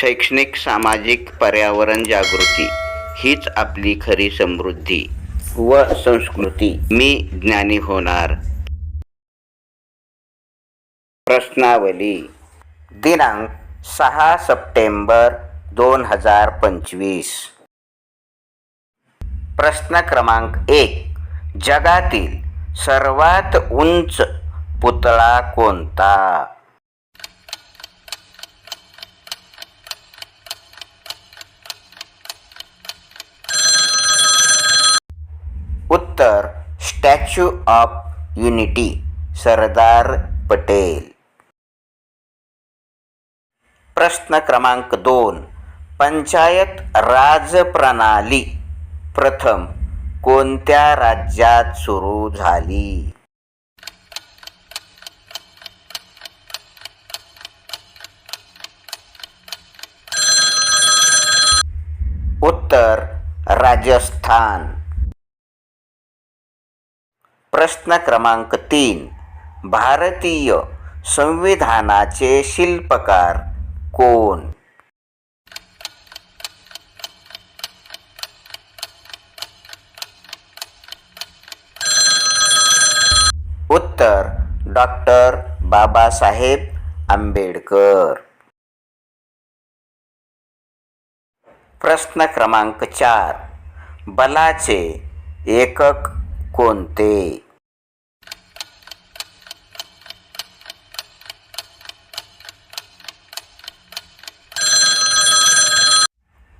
शैक्षणिक सामाजिक पर्यावरण जागृती हीच आपली खरी समृद्धी व संस्कृती. मी ज्ञानी होणार. प्रश्नावली. दिनांक सहा सप्टेंबर दोन हजार पंचवीस. प्रश्न क्रमांक एक. जगातील सर्वात उंच पुतळा कोणता? तर Statue of Unity Sardar Patel. प्रश्न क्रमांक दोन. पंचायत राज प्रणाली. प्रथम कोणत्या राज्यात सुरू झाली? उत्तर राजस्थान. प्रश्न क्रमांक तीन. भारतीय संविधानाचे शिल्पकार कोण? उत्तर डॉक्टर बाबासाहेब आंबेडकर. प्रश्न क्रमांक चार. बलाचे एकक कोणते?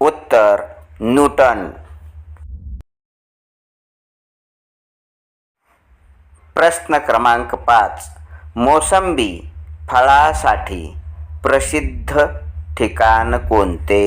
उत्तर न्यूटन. प्रश्न क्रमांक पाच. मोसंबी फळासाठी प्रसिद्ध ठिकाण कोणते?